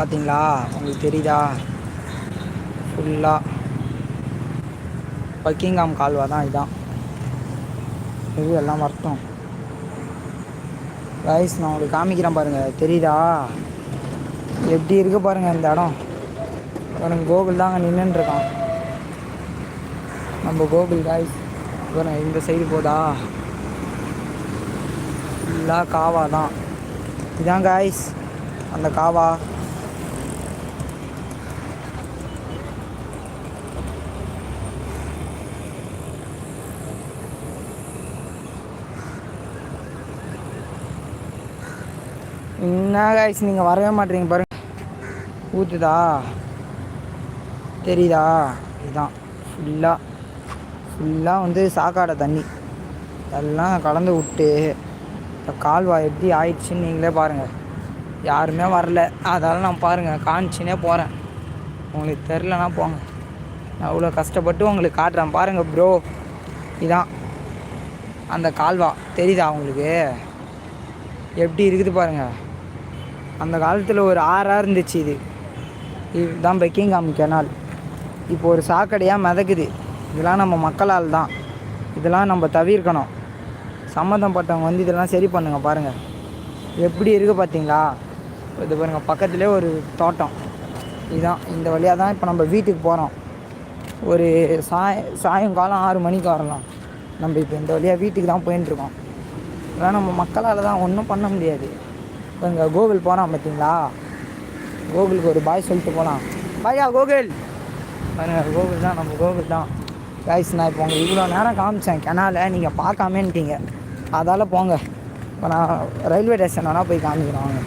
பார்த்தீங்களா? உங்களுக்கு தெரியுதா? ஃபுல்லாக பக்கிங்காம் கால்வா தான் இதுதான் இது எல்லாம் வரட்டும். ரைஸ் நான் உங்களுக்கு காமிக்கிறேன் பாருங்கள் தெரியுதா? எப்படி இருக்கு பாருங்கள் இந்த இடம். பாருங்க கோகுல் தாங்க நின்றுருக்கான் நம்ம கோகுல் காய்ஸ் பாருங்க இந்த சைடு போதா? ஃபுல்லாக காவா தான். இதான் காய்ஸ் அந்த காவா. என்ன காய்ஸ் நீங்கள் வரவே மாட்டீங்க பாருங்க. ஊற்றுதா தெரியுதா? இதுதான் ஃபுல்லாக ஃபுல்லாக வந்து சாக்காடை தண்ணி. எல்லாம் கலந்து விட்டு இப்போ கால்வாய் எப்படி ஆயிடுச்சுன்னு நீங்களே பாருங்கள் யாருமே வரல. அதால் நான் பாருங்கள் காமிச்சினே போகிறேன் உங்களுக்கு தெரிலனா போங்க. நான் அவ்வளோ கஷ்டப்பட்டு உங்களுக்கு காட்டுறேன். பாருங்கள் ப்ரோ இதான். அந்த கால்வா. தெரியுதா உங்களுக்கு? எப்படி இருக்குது பாருங்கள் அந்த காலத்தில் ஒரு ஆறாக இருந்துச்சு இது. இதுதான் பெக்கிங்காம் கெனால் இப்போ ஒரு சாக்கடையாக மிதக்குது. இதெல்லாம் நம்ம மக்களால் தான். இதெல்லாம் நம்ம தவிர்க்கணும். சம்மந்தப்பட்டவங்க வந்து இதெல்லாம் சரி பண்ணுங்கள் பாருங்கள் எப்படி இருக்குது பார்த்தீங்களா இது பாருங்கள் பக்கத்துலேயே ஒரு தோட்டம். இதுதான் இந்த வழியாக தான் இப்போ நம்ம வீட்டுக்கு போகிறோம் ஒரு சாய சாயங்காலம் ஆறு மணிக்கு வரலாம். நம்ம இப்போ இந்த வழியாக வீட்டுக்கு தான் போயின்ட்டுருக்கோம் இதெல்லாம் நம்ம மக்களால் தான் ஒன்றும் பண்ண முடியாது. இப்போ இங்கே கோகுல் போனான் பார்த்தீங்களா? கோகுலுக்கு ஒரு பாய் சொல்லிட்டு போகலாம் பாயா கோகுல்? பாருங்க கோகுல் தான் நம்ம கோகுல் தான். காய்ஸ் நான் இப்போ உங்களுக்கு இவ்வளோ நேரம் காமிச்சேன். கெனால நீங்கள் பார்க்காமன்ட்டீங்க. அதால் போங்க. இப்போ நான் ரயில்வே ஸ்டேஷன் வேணால் போய் காமிக்கிறேன் வாங்க.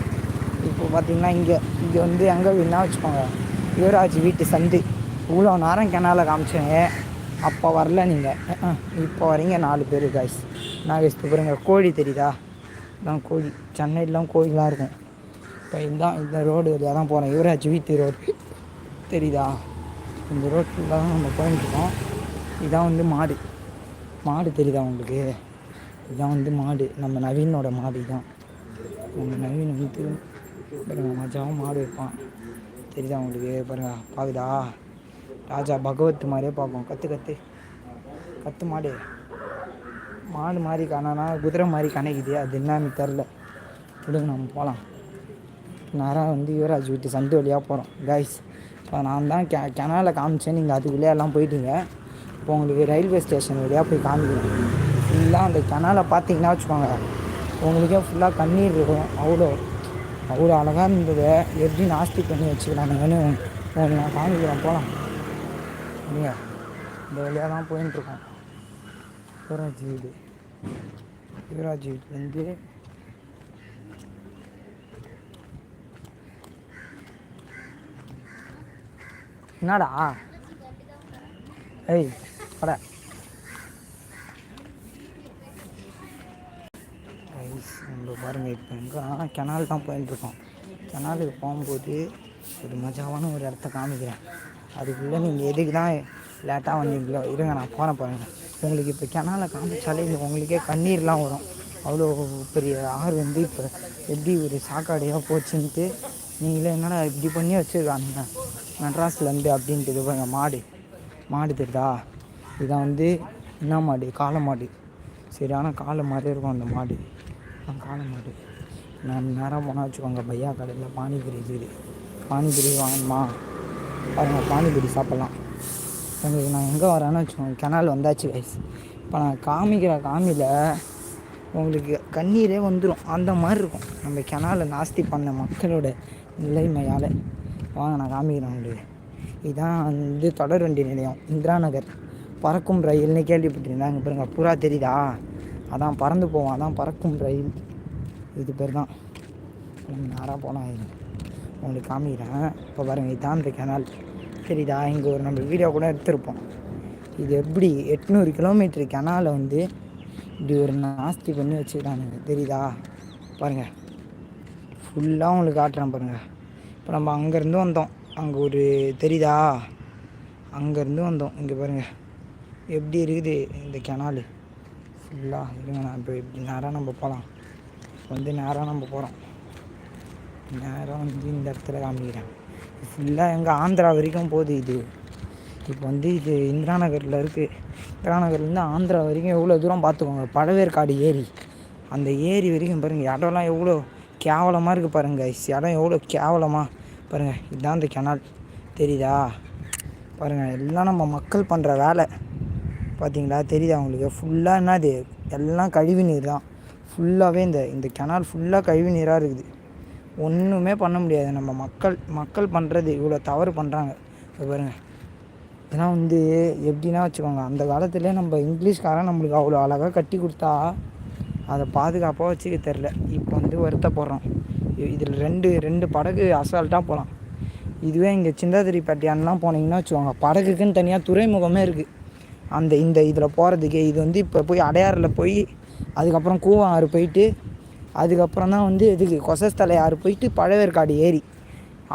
இப்போ பார்த்தீங்கன்னா இங்கே இங்கே வந்து எங்கே வீடுனா வச்சுக்கோங்க. யுவராஜ் வீட்டு சந்து. இவ்வளோ நேரம் கெனால காமிச்சேன். அப்போ வரல நீங்கள் இப்போ வரீங்க நாலு பேர் காய்ஸ் நான் கைஸ் பாருங்க கோழி தெரியுதா? தான் கோயில். சென்னையிலாம் கோயிலாக இருக்கும். இப்போ இதுதான் இந்த ரோடு வழியாக தான் போகிறேன் யுவராஜ் வீட்டு ரோடு. தெரியுதா? இந்த ரோட்டில் தான் நம்ம போயிட்டுருக்கோம் இதான் வந்து மாடு. மாடு தெரியுதா உங்களுக்கு? இதான் வந்து மாடு. நம்ம நவீனோட மாடு தான் நம்ம நவீன் வந்து பாருங்கள் மஜாவும் மாடு வைப்பான். தெரியுதா உங்களுக்கு? பாருங்கள் பாக்குதா? ராஜா பகவத் மாதிரியே பார்ப்போம் கற்று கற்று கற்று மாடு. மாடு மாதிரி காணானா குதிரை மாதிரி கணக்குது அது என்னன்னு தெரில விடுங்க நம்ம போகலாம் நேராக வந்து யுவராஜ் வீட்டு சந்து வழியாக போகிறோம் கைஸ் இப்போ நான் தான் கெ கெனாலில் காமிச்சேன். நீங்கள் அதுக்குள்ளே எல்லாம் போயிட்டீங்க. இப்போ உங்களுக்கு ரயில்வே ஸ்டேஷன் வழியாக போய் காமிக்கிறேன். ஃபுல்லாக அந்த கெனாலை பார்த்தீங்கன்னா வச்சுக்கோங்க உங்களுக்கே ஃபுல்லாக கண்ணீர் இருக்கும். அவ்வளோ அவ்வளோ அழகாக இருந்தது. எப்படி நாஸ்தி பண்ணி வச்சுக்கலானுங்கன்னு உங்களுக்கு நான் காமிக்கிறேன். போகலாம் இல்லையா இந்த வழியாக தான் போயின்ட்டுருக்கோம் யுவராஜ் வீடு. யுவராஜ் வீட்டுலேருந்து என்னடா? ஏய் பட நம்ம பாருங்கள் இப்போ எங்கே? கெனால் தான் போயிட்டுருக்கோம் கெனாலுக்கு போகும்போது ஒரு மஜாவான ஒரு இடத்த காமிக்கிறேன். அதுக்குள்ளே நீங்கள் எதுக்கு தான் லேட்டாக வந்தீங்களோ இருங்க நான் போன பாருங்கள் உங்களுக்கு இப்போ கிணால காமிச்சாலே உங்களுக்கே கண்ணீர்லாம் வரும். அவ்வளோ பெரிய ஆறு வந்து இப்போ எப்படி ஒரு சாக்காடையாக போச்சுன்ட்டு நீங்களே என்னடா இப்படி பண்ணி வச்சுருக்காங்க மெட்ராஸ்லேருந்து அப்படின்ட்டு இது பாருங்க மாடு. மாடு தெரியுதா? இதான் வந்து என்ன மாடு? காளை மாடு. சரியான காளை மாதிரி இருக்கும் அந்த மாடு. அதான் காளை மாடு. நான் நேரம் போனால் வச்சுக்கோங்க பையா கடையில் பானிபூரி இருக்குது. பானிபூரி வாங்கணுமா? பாருங்கள் பானிபூரி சாப்பிட்லாம். உங்களுக்கு நான் எங்கே வரேன்னு வச்சுக்கோங்க கெனால் வந்தாச்சு கைஸ் இப்போ நான் காமிக்கிற காமியில் உங்களுக்கு கண்ணீரே வந்துடும் அந்த மாதிரி இருக்கும். நம்ம கெனாலை நாஸ்தி பண்ண மக்களோட நிலைமையால். வாங்க நான் காமிக்கிறேன் உங்களுக்கு. இதுதான் வந்து தொடர் வண்டி நிலையம். இந்திரா நகர். பறக்கும் ரயில்னு கேள்விப்பட்டிருந்தேன். அங்கே பாருங்க புறா தெரியுதா? அதான் பறந்து போவோம். அதான் பறக்கும் ரயில். இது பேர் தான். நேராக போனால் உங்களுக்கு காமிக்கிறேன். இப்போ பாருங்கள் இதுதான் இந்த கெனால் சரிதா இங்கே ஒரு நம்ம வீடியோ கூட எடுத்திருப்போம். இது எப்படி எட்நூறு கிலோமீட்டர் கெனாலை வந்து இப்படி ஒரு நாஸ்தி பண்ணி வச்சுக்கிறானுங்க. தெரியுதா? பாருங்கள் ஃபுல்லாக உங்களுக்கு காட்டுறேன் பாருங்கள் இப்போ நம்ம அங்கேருந்து வந்தோம். அங்கே ஒரு தெரியுதா? அங்கேருந்து வந்தோம். இங்கே பாருங்கள் எப்படி இருக்குது இந்த கெனாலு ஃபுல்லாக இருங்க நான் இப்போ இப்படி நேராக நம்ம போகலாம் வந்து நேராக நம்ம போகிறோம் நேராக வந்து இந்த இடத்துல காமிக்கிறேன். ஃபுல்லாக எங்கள் ஆந்திரா வரைக்கும் போகுது இது. இப்போ வந்து இது இந்திரா நகரில் இருக்குது இந்திரா நகர்லேருந்து ஆந்திரா வரைக்கும் எவ்வளோ தூரம் பார்த்துக்கோங்க பழவேற்காடு ஏரி. அந்த ஏரி வரைக்கும் பாருங்கள் இடம்லாம் எவ்வளோ கேவலமாக இருக்குது பாருங்கள் இடம் எவ்வளோ கேவலமாக பாருங்கள் இதுதான் அந்த கெனால் தெரியுதா? பாருங்கள் எல்லாம் நம்ம மக்கள் பண்ணுற வேலை. பார்த்தீங்களா தெரியுதா உங்களுக்கு? ஃபுல்லாக என்னது? எல்லாம் கழிவு நீர் தான். ஃபுல்லாகவே இந்த இந்த கெனால் ஃபுல்லாக கழிவு நீராக இருக்குது. ஒன்றுமே பண்ண முடியாது. நம்ம மக்கள் மக்கள் பண்ணுறது இவ்வளோ தவறு பண்ணுறாங்க இப்போ பாருங்கள் இதெல்லாம் வந்து எப்படின்னா வச்சுக்கோங்க அந்த காலத்துலேயே நம்ம இங்கிலீஷ்காரன் நம்மளுக்கு அவ்வளோ அழகாக கட்டி கொடுத்தா அதை பாதுகாப்பாக வச்சுக்க தெரில இப்போ வந்து வருத்தப்படுறோம். இதில் ரெண்டு ரெண்டு படகு அசால்ட்டாக போகலாம் இதுவே இங்கே சிந்தாதிரிப்பட்டியான்லாம் போனீங்கன்னா வச்சுக்கோங்க படகுக்குன்னு தனியாக துறைமுகமே இருக்குது அந்த இந்த இதில் போகிறதுக்கு இது வந்து இப்போ போய் அடையாறில் போய் அதுக்கப்புறம் கூவம் ஆறு போயிட்டு அதுக்கப்புறம் தான் வந்து இதுக்கு கொசஸ்தலை ஆறு போயிட்டு பழவேற்காடு ஏரி.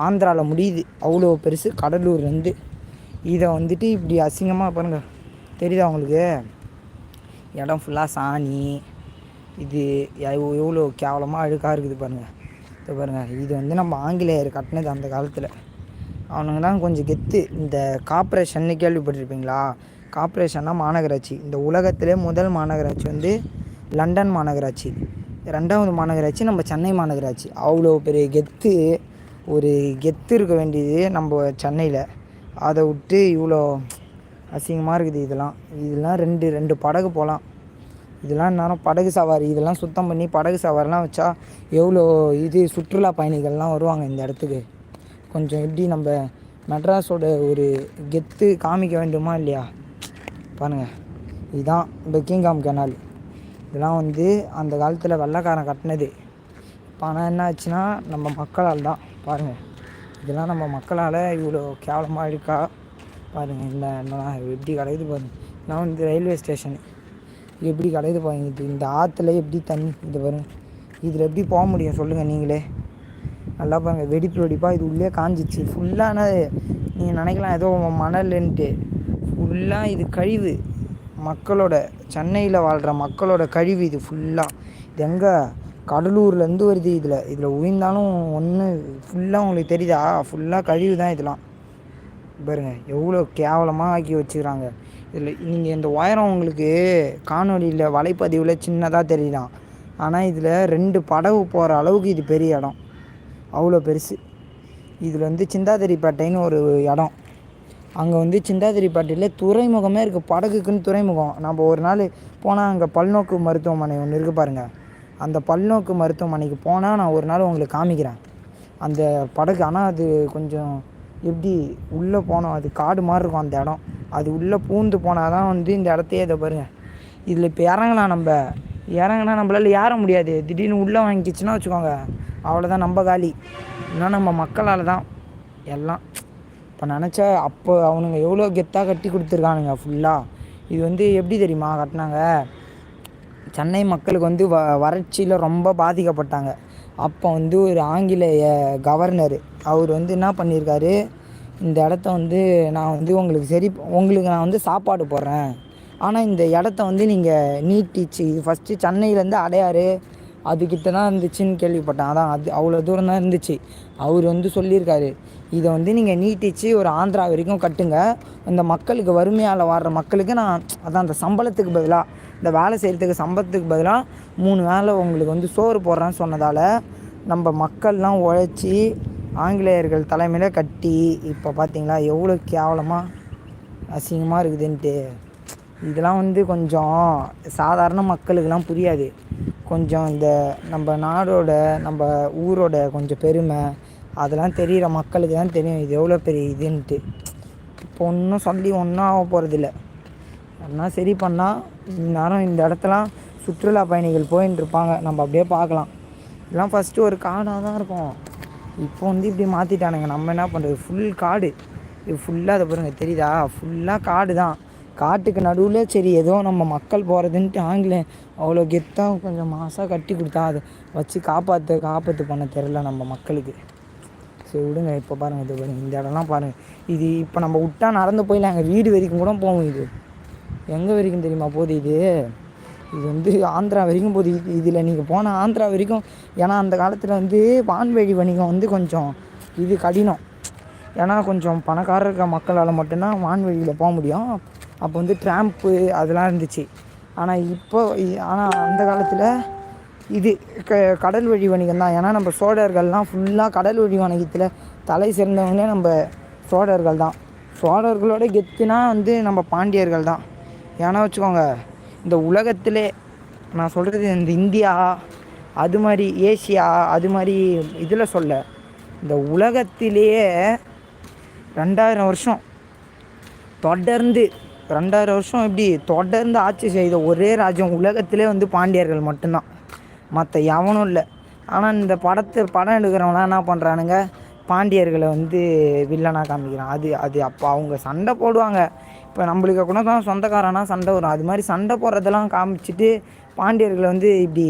ஆந்திராவில் முடியுது. அவ்வளோ பெருசு கடலூர்லேருந்து இதை வந்துட்டு இப்படி அசிங்கமாக பாருங்கள் தெரியுதா அவங்களுக்கு இடம் ஃபுல்லாக சாணி. இது எவ்வளோ கேவலமாக அழுக்காக இருக்குது பாருங்கள் இது பாருங்கள் இது வந்து நம்ம ஆங்கிலேயர் கட்டினது அந்த காலத்தில். அவனுங்க தான் கொஞ்சம் கெத்து. இந்த கார்ப்பரேஷன்னு கேள்விப்பட்டிருப்பீங்களா? கார்ப்பரேஷன்னா மாநகராட்சி. இந்த உலகத்திலே முதல் மாநகராட்சி வந்து லண்டன் மாநகராட்சி. ரெண்டாவது மாநகராட்சி நம்ம சென்னை மாநகராட்சி. அவ்வளோ பெரிய கெத்து ஒரு கெத்து இருக்க வேண்டியது நம்ம சென்னையில். அதை விட்டு இவ்வளோ அசிங்கமாக இருக்குது இதெல்லாம். இதெல்லாம் ரெண்டு ரெண்டு படகு போகலாம் இதெல்லாம் நேரம் படகு சவாரி. இதெல்லாம் சுத்தம் பண்ணி படகு சவாரிலாம் வச்சா எவ்வளோ இது சுற்றுலா பயணிகள்லாம் வருவாங்க இந்த இடத்துக்கு. கொஞ்சம் எப்படி நம்ம மெட்ராஸோட ஒரு கெத்து காமிக்க வேண்டுமா இல்லையா? பாருங்கள் இதுதான் பெக்கிங்காம் கெனால் இதெல்லாம் வந்து அந்த காலத்தில் வெள்ளைக்காரன் கட்டினது. பணம் என்ன ஆச்சுன்னா நம்ம மக்களால் தான். பாருங்கள் இதெல்லாம் நம்ம மக்களால் இவ்வளோ கேவலமாக இருக்கா? பாருங்கள் இல்லை என்னன்னா எப்படி கிடையுது பாருங்கள் இதெல்லாம் வந்து ரயில்வே ஸ்டேஷனு. எப்படி கிடைக்குது பாருங்க. இது இந்த ஆற்றுல எப்படி தண்ணி இது வரும் இதில் எப்படி போக முடியும் சொல்லுங்கள் நீங்களே. நல்லா பாருங்கள் வெடிப்பு வெடிப்பாக இது உள்ளே காஞ்சிச்சு. ஃபுல்லான நீங்கள் நினைக்கலாம் ஏதோ மணல்ன்ட்டு. ஃபுல்லாக இது கழிவு. மக்களோட சென்னையில் வாழ்கிற மக்களோட கழிவு இது ஃபுல்லாக இது எங்கே கடலூர்லேருந்து வருது இதில். இதில் உயிர்ந்தாலும் ஒன்று ஃபுல்லாக உங்களுக்கு தெரியுதா? ஃபுல்லாக கழிவு தான் இதெல்லாம். பாருங்க எவ்வளோ கேவலமாக ஆக்கி வச்சுக்கிறாங்க. இதில் நீங்கள் இந்த உயரம் உங்களுக்கு காணொலியில் வலைப்பதிவில் சின்னதாக தெரியலாம் ஆனால் இதில் ரெண்டு படகு போகிற அளவுக்கு இது பெரிய இடம். அவ்வளோ பெருசு. இதில் வந்து சிந்தாதிரிப்பேட்டைன்னு ஒரு இடம். அங்கே வந்து சிந்தாதிரிப்பேட்டையில் துறைமுகமே இருக்குது படகுக்குன்னு துறைமுகம். நம்ம ஒரு நாள் போனால் அங்கே பல்நோக்கு மருத்துவமனை ஒன்று இருக்குது பாருங்கள் அந்த பல்நோக்கு மருத்துவமனைக்கு போனால் நான் ஒரு நாள் உங்களுக்கு காமிக்கிறேன். அந்த படகு ஆனால் அது கொஞ்சம் எப்படி உள்ளே போனோம் அது காடு மாதிரி இருக்கும் அந்த இடம். அது உள்ளே பூந்து போனால் தான் வந்து இந்த இடத்தையே இதை பாருங்கள் இதில் இப்போ இறங்கலாம் நம்ம இறங்கினா நம்மளால் ஏற முடியாது. திடீர்னு உள்ளே வாங்கிக்கிச்சுன்னா வச்சுக்கோங்க. அவ்வளோதான் நம்ம காலி. இன்னும் நம்ம மக்களால் தான் எல்லாம் இப்போ நினச்சா அப்போ அவனுங்க எவ்வளோ கெத்தாக கட்டி கொடுத்துருக்கானுங்க ஃபுல்லாக இது வந்து எப்படி தெரியுமா கட்டினாங்க? சென்னை மக்களுக்கு வந்து வ வறட்சியில் ரொம்ப பாதிக்கப்பட்டாங்க. அப்போ வந்து ஒரு ஆங்கிலேய கவர்னர் அவர் வந்து என்ன பண்ணியிருக்காரு இந்த இடத்த வந்து நான் வந்து உங்களுக்கு சரி உங்களுக்கு நான் வந்து சாப்பாடு போடுறேன். ஆனால் இந்த இடத்த வந்து நீங்கள் நீட்டிச்சு இது ஃபஸ்ட்டு சென்னையிலேருந்து அடையாறு அதுக்கிட்ட தான் இருந்துச்சுன்னு கேள்விப்பட்டேன். அதான் அது அவ்வளோ தூரம் தான் இருந்துச்சு. அவர் வந்து சொல்லியிருக்காரு. இதை வந்து நீங்கள் நீட்டிச்சு ஒரு ஆந்திரா வரைக்கும் கட்டுங்க. இந்த மக்களுக்கு வறுமையால் வாடுற மக்களுக்கு நான் அதான் அந்த சம்பளத்துக்கு பதிலாக இந்த வேலை செய்கிறதுக்கு சம்பளத்துக்கு பதிலாக மூணு வேலை உங்களுக்கு வந்து சோறு போடுறேன்னு சொன்னதால் நம்ம மக்கள்லாம் உழைச்சி ஆங்கிலேயர்கள் தலைமையில் கட்டி இப்போ பார்த்தீங்களா எவ்வளோ கேவலமாக அசிங்கமாக இருக்குதுன்ட்டு. இதெல்லாம் வந்து கொஞ்சம் சாதாரண மக்களுக்கெல்லாம் புரியாது. கொஞ்சம் இந்த நம்ம நாடோட நம்ம ஊரோட கொஞ்சம் பெருமை அதெல்லாம் தெரிகிற மக்களுக்கு தான் தெரியும் இது எவ்வளோ பெரிய இதுன்ட்டு. இப்போ ஒன்றும் சொல்லி ஒன்றும் ஆக போகிறதில்ல அதெல்லாம் சரி பண்ணால் இந்நேரம் இந்த இடத்தெல்லாம் சுற்றுலா பயணிகள் போயின்னு இருப்பாங்க. நம்ம அப்படியே பார்க்கலாம். இதெல்லாம் ஃபஸ்ட்டு ஒரு காடாக தான் இருக்கும். இப்போ வந்து இப்படி மாற்றிட்டானுங்க நம்ம என்ன பண்ணுறது ஃபுல் காடு. இது ஃபுல்லாக அதை பாருங்கள் தெரியுதா? ஃபுல்லாக காடு தான். காட்டுக்கு நடுவில் சரி ஏதோ நம்ம மக்கள் போகிறதுன்ட்டு ஆங்கிலம் அவ்வளோ கெத்தாக கொஞ்சம் மாசாக கட்டி கொடுத்தா அதை வச்சு காப்பாற்ற காப்பாற்று பண்ண தெரில நம்ம மக்களுக்கு. சரி விடுங்க இப்போ பாருங்கள் இது பாருங்கள் இந்த இடம்லாம் பாருங்கள் இது இப்போ நம்ம விட்டா நடந்து போயிடலாம். எங்கள் வீடு வரைக்கும் கூட போகும் இது. எங்கே வரைக்கும் தெரியுமா போகுது இது? இது வந்து ஆந்திரா வரைக்கும் போகுது. இது இதில் நீங்கள் போன ஆந்திரா வரைக்கும் ஏன்னா அந்த காலத்தில் வந்து வான்வழி வணிகம் வந்து கொஞ்சம் இது கடினம். ஏன்னா கொஞ்சம் பணக்காரர் இருக்க மக்களால் மட்டும்தான் வான்வழியில் போக முடியும். அப்போ வந்து ட்ராம்ப்பு அதெல்லாம் இருந்துச்சு. ஆனால் இப்போ ஆனால் அந்த காலத்தில் இது க கடல் வழி வணிகம் தான். ஏன்னா நம்ம சோழர்கள்லாம் ஃபுல்லாக கடல் வழி வணிகத்தில் தலை சிறந்தவங்களே நம்ம சோழர்கள் தான். சோழர்களோட கெத்துனா வந்து நம்ம பாண்டியர்கள் தான். ஏன்னா வச்சுக்கோங்க இந்த உலகத்திலே நான் சொல்கிறது இந்த இந்தியா அது மாதிரி ஏசியா அது மாதிரி இதில் சொல்ல இந்த உலகத்திலேயே ரெண்டாயிரம் வருஷம் தொடர்ந்து ரெண்டாயிரம் வருஷம் இப்படி தொடர்ந்து ஆட்சி செய்த ஒரே ராஜ்யம் உலகத்திலே வந்து பாண்டியர்கள் மட்டும்தான். மற்ற எவனும் இல்லை. ஆனால் இந்த படத்தை படம் எடுக்கிறவங்களாம் என்ன பண்ணுறானுங்க பாண்டியர்களை வந்து வில்லனாக காமிக்கிறான். அது அது அப்போ அவங்க சண்டை போடுவாங்க. இப்போ நம்மளுக்கு கூட தான் சொந்தக்காரனா சண்டை வரும். அது மாதிரி சண்டை போடுறதெல்லாம் காமிச்சிட்டு பாண்டியர்களை வந்து இப்படி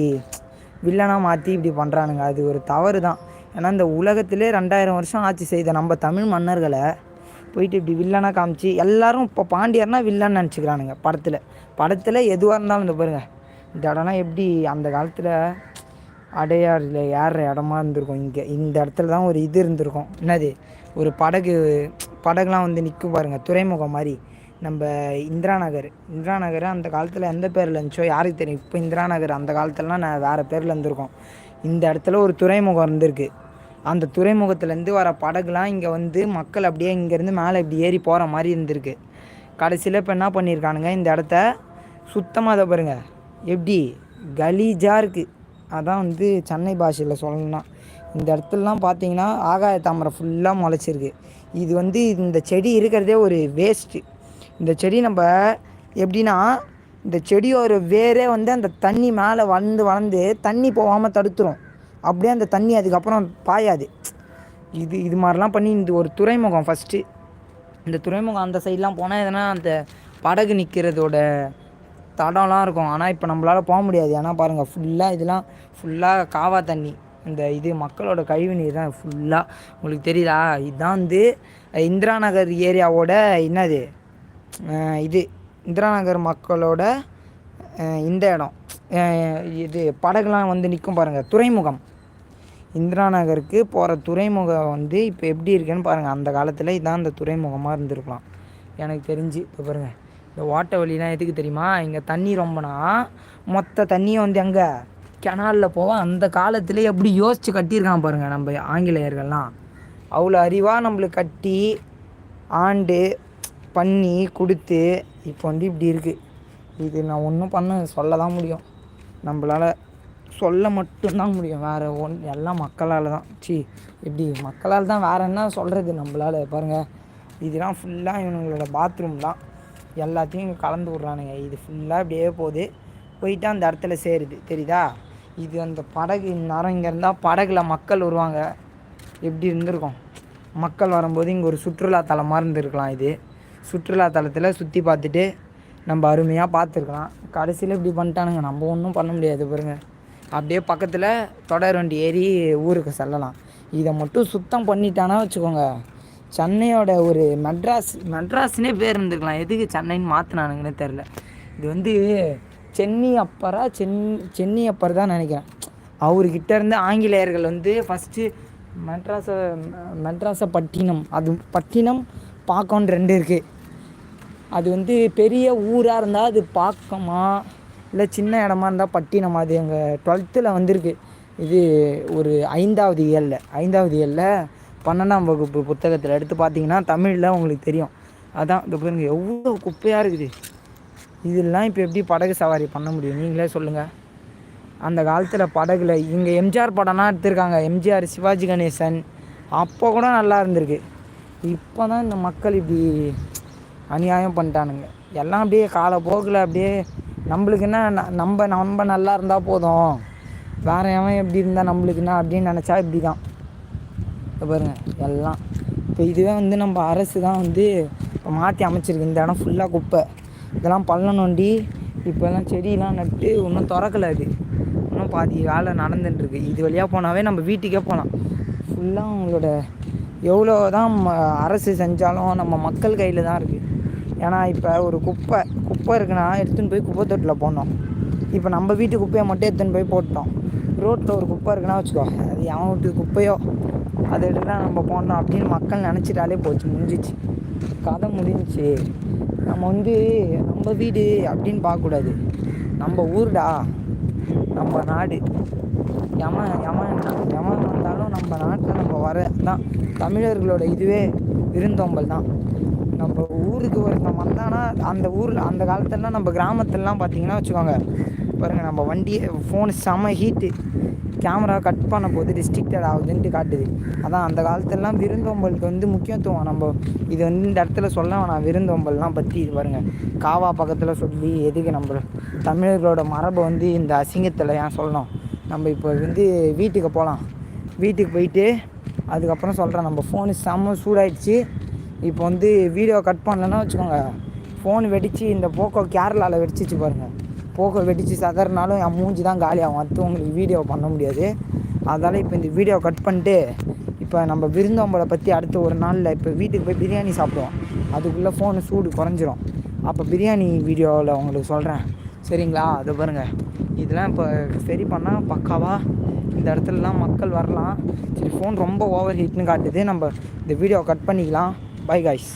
வில்லனாக மாற்றி இப்படி பண்ணுறானுங்க அது ஒரு தவறு தான் ஏன்னா இந்த உலகத்திலே ரெண்டாயிரம் வருஷம் ஆட்சி செய்த நம்ம தமிழ் மன்னர்களை போயிட்டு இப்படி வில்லனாக காமிச்சு எல்லாரும் இப்போ பாண்டியர்னா வில்லன் நினச்சிக்கிறானுங்க படத்தில். படத்தில் எதுவாக இருந்தாலும் இந்த பாருங்கள் இந்த இடம்லாம் எப்படி அந்த காலத்தில் அடையாறில் ஏற இடமா இருந்திருக்கும். இங்கே இந்த இடத்துல தான் ஒரு இது இருந்திருக்கும். என்னது? ஒரு படகு படகுலாம் வந்து நிற்கும் பாருங்கள் துறைமுகம் மாதிரி. நம்ம இந்திரா நகர். இந்திரா நகர் அந்த காலத்தில் எந்த பேரில் இருந்துச்சோ யாருக்கு தெரியும். இப்போ இந்திரா நகர் அந்த காலத்துலலாம் நான் வேறு பேரில் இருந்திருக்கோம். இந்த இடத்துல ஒரு துறைமுகம் இருந்திருக்கு. அந்த துறைமுகத்துலேருந்து வர படகுலாம் இங்கே வந்து மக்கள் அப்படியே இங்கேருந்து மேலே இப்படி ஏறி போகிற மாதிரி இருந்திருக்கு. கடைசியில் இப்போ என்ன பண்ணியிருக்கானுங்க இந்த இடத்த சுத்தமாக அதை பாருங்கள் எப்படி கலீஜாக இருக்குது அதான் வந்து சென்னை பாஷையில் சொல்லணும்னா. இந்த இடத்துலலாம் பார்த்தீங்கன்னா ஆகாய தாமரை ஃபுல்லாக முளைச்சிருக்கு. இது வந்து இந்த செடி இருக்கிறதே ஒரு வேஸ்ட்டு இந்த செடி நம்ம எப்படின்னா இந்த செடியோட வேரே வந்து அந்த தண்ணி மேலே வளர்ந்து வளர்ந்து தண்ணி போகாமல் தடுத்துரும். அப்படியே அந்த தண்ணி அதுக்கப்புறம் பாயாது. இது இது மாதிரிலாம் பண்ணி இந்த ஒரு துறைமுகம் ஃபஸ்ட்டு இந்த துறைமுகம் அந்த சைட்லாம் போனால் எதனா அந்த படகு நிற்கிறதோட தடம்லாம் இருக்கும். ஆனால் இப்போ நம்மளால் போக முடியாது. ஏன்னா பாருங்கள் ஃபுல்லாக இதெல்லாம் ஃபுல்லாக காவா தண்ணி. இந்த இது மக்களோட கழிவு நீர் தான் ஃபுல்லாக உங்களுக்கு தெரியுதா? இதுதான் வந்து இந்திரா நகர் ஏரியாவோட என்னது? இது. இந்திரா நகர் மக்களோட இந்த இடம். இது படகுலாம் வந்து நிற்கும் பாருங்கள் துறைமுகம். இந்திரா நகருக்கு போகிற துறைமுகம் வந்து இப்போ எப்படி இருக்குன்னு பாருங்கள் அந்த காலத்தில் இதான் அந்த துறைமுகமாக இருந்திருக்கலாம். எனக்கு தெரிஞ்சு இப்போ பாருங்கள் இந்த ஓட்ட வழிலாம் எதுக்கு தெரியுமா இங்கே தண்ணி ரொம்பனா மொத்த தண்ணியும் வந்து எங்கே கெனாலில் போவோம் அந்த காலத்தில் எப்படி யோசித்து கட்டியிருக்கான் பாருங்கள் நம்ம ஆங்கிலேயர்கள்லாம். அவ்வளோ அறிவாக நம்மளுக்கு கட்டி ஆண்டு பண்ணி கொடுத்து இப்போ வந்து இப்படி இருக்குது இது நான் ஒன்றும் பண்ண சொல்ல தான் முடியும். நம்மளால் சொல்ல மட்டும்தான் முடியும். வேறு ஒன் எல்லாம் மக்களால் தான். சி எப்படி மக்களால் தான் வேறு என்ன சொல்கிறது நம்மளால்? பாருங்கள் இதெல்லாம் ஃபுல்லாக இவனுங்களோட பாத்ரூம் தான். எல்லாத்தையும் இங்கே கலந்து விட்றானுங்க. இது ஃபுல்லாக இப்படியே போகுது. போயிட்டு அந்த இடத்துல சேருது. தெரியுதா? இது அந்த படகு இந்நேரம் இங்கே இருந்தால் படகுல மக்கள் வருவாங்க. எப்படி இருந்திருக்கும்? மக்கள் வரும்போது இங்கே ஒரு சுற்றுலா தலமாக இருந்திருக்கலாம் இது. சுற்றுலா தலத்தில் சுற்றி பார்த்துட்டு நம்ம அருமையாக பார்த்துருக்கலாம். கடைசியில் இப்படி பண்ணிட்டானுங்க. நம்ம ஒன்றும் பண்ண முடியாது பாருங்க. அப்படியே பக்கத்தில் தொடர் வண்டி ஏறி ஊருக்கு செல்லலாம். இதை மட்டும் சுத்தம் பண்ணிட்டானா வச்சுக்கோங்க. சென்னையோட ஒரு மெட்ராஸ் மெட்ராஸ்னே பேர் இருந்துக்கலாம் எதுக்கு சென்னைன்னு மாற்றினானுங்கன்னு தெரில இது வந்து சென்னி அப்பரா சென் சென்னி அப்பர் தான் நினைக்கிறேன். அவர்கிட்ட இருந்து ஆங்கிலேயர்கள் வந்து ஃபஸ்ட்டு மெட்ராஸை மெட்ராஸை பட்டினம் அது பட்டினம் பாக்கம்னு ரெண்டு இருக்குது அது வந்து பெரிய ஊராக இருந்தால் அது பாக்கமா? இல்லை சின்ன இடமா இருந்தால் பட்டினம்? அது எங்கள் டுவெல்த்தில் வந்திருக்கு. இது ஒரு ஐந்தாவது இயலில். ஐந்தாவது இயலில் பன்னெண்டாம் வகுப்பு புத்தகத்தில் எடுத்து பார்த்தீங்கன்னா தமிழில் உங்களுக்கு தெரியும். அதான் இந்த பாருங்க எவ்வளோ குப்பையாக இருக்குது. இதெல்லாம் இப்போ எப்படி படகு சவாரி பண்ண முடியும்? நீங்களே சொல்லுங்கள் அந்த காலத்தில் படகுல இங்கே எம்ஜிஆர் படம்லாம் எடுத்திருக்காங்க. எம்ஜிஆர் சிவாஜி கணேசன். அப்போ கூட நல்லா இருந்திருக்கு. இப்போ தான் இந்த மக்கள் இப்படி அநியாயம் பண்ணிட்டானுங்க. எல்லாம் அப்படியே காலப்போக்கில் அப்படியே நம்மளுக்கு என்ன ந- நம்ம நம்ம நல்லா இருந்தால் போதும். வேற எவன் எப்படி இருந்தால் நம்மளுக்கு என்ன அப்படின்னு நினச்சா இப்படி தான் இப்போ எல்லாம். இப்போ இதுவே வந்து நம்ம அரசு தான் வந்து இப்போ மாற்றி அமைச்சிருக்கு. இந்த இடம் ஃபுல்லாக குப்பை. இதெல்லாம் பள்ளம் நோண்டி இப்போல்லாம் செடியெலாம் நட்டு இன்னும் திறக்கல அது. இன்னும் பாதி வேலை நடந்துட்டுருக்கு இது வழியாக போனாவே நம்ம வீட்டுக்கே போகலாம் ஃபுல்லாக அவங்களோட எவ்வளோ தான் அரசு செஞ்சாலும் நம்ம மக்கள் கையில் தான் இருக்குது ஏன்னா இப்போ ஒரு குப்பை குப்பை இருக்குன்னா எடுத்துன்னு போய் குப்பை தொட்டில் போடணும். இப்போ நம்ம வீட்டு குப்பையை மட்டும் எடுத்துன்னு போய் போட்டோம். ரோட்டில் ஒரு குப்பை இருக்குன்னா வச்சுக்கோ அது எவன் வீட்டு குப்பையோ அதை எடுத்துனா நம்ம போடணும் அப்படின்னு மக்கள் நினச்சிட்டாலே போச்சு முடிஞ்சிச்சு. கதை முடிஞ்சிச்சு. நம்ம வந்து நம்ம வீடு அப்படின்னு பார்க்கக்கூடாது. நம்ம ஊருடா நம்ம நாடு. எவன் எவன் எவன் வந்தாலும் நம்ம நாட்டில் நம்ம வர தான் தமிழர்களோட இதுவே விருந்தோம்பல் தான். நம்ம ஊருக்கு ஒருத்தன் வந்தானா அந்த ஊரில் அந்த காலத்துலலாம் நம்ம கிராமத்துலலாம் பார்த்தீங்கன்னா வச்சுக்கோங்க. பாருங்கள் நம்ம வண்டியை ஃபோனு செம ஹீட்டு கேமரா கட் பண்ண போது டிஸ்ட்ரிக்டட் ஆகுதுன்ட்டு காட்டுது. அதான் அந்த காலத்துலலாம் விருந்தோம்பலுக்கு வந்து முக்கியத்துவம். நம்ம இது வந்து இந்த இடத்துல சொல்ல வேணாம். விருந்தோம்பல்லாம் பற்றி இது பாருங்கள் காவா பக்கத்தில் சொல்லி எதுக்கு நம்ம தமிழர்களோட மரபை வந்து இந்த அசிங்கத்தில் ஏன் சொல்லணும்? நம்ம இப்போ வந்து வீட்டுக்கு போகலாம் வீட்டுக்கு போயிட்டு அதுக்கப்புறம் சொல்கிறேன் நம்ம ஃபோனு செம்ம சூடாயிடுச்சு. இப்போ வந்து வீடியோ கட் பண்ணலன்னா வச்சுக்கோங்க. ஃபோன் வெடித்து இந்த போக்கோ கேரளாவில் வெடிச்சிச்சு பாருங்கள் போக்கோ வெடித்து சதறினாலும் என் மூஞ்சி தான் காலியாகும் அடுத்து உங்களுக்கு வீடியோ பண்ண முடியாது. அதனால் இப்போ இந்த வீடியோ கட் பண்ணிட்டு இப்போ நம்ம விருந்தோம்பலை பற்றி அடுத்த ஒரு நாளில் இப்போ வீட்டுக்கு போய் பிரியாணி சாப்பிடுவோம். அதுக்குள்ளே ஃபோனு சூடு குறைஞ்சிரும். அப்போ பிரியாணி வீடியோவில் உங்களுக்கு சொல்கிறேன் சரிங்களா? அதை பாருங்கள் இதெல்லாம் இப்போ சரி பண்ணால் பக்காவாக இந்த இடத்துலலாம் மக்கள் வரலாம். சரி ஃபோன் ரொம்ப ஓவர் ஹீட்னு காட்டுது. நம்ம இந்த வீடியோ கட் பண்ணிக்கலாம். Bye guys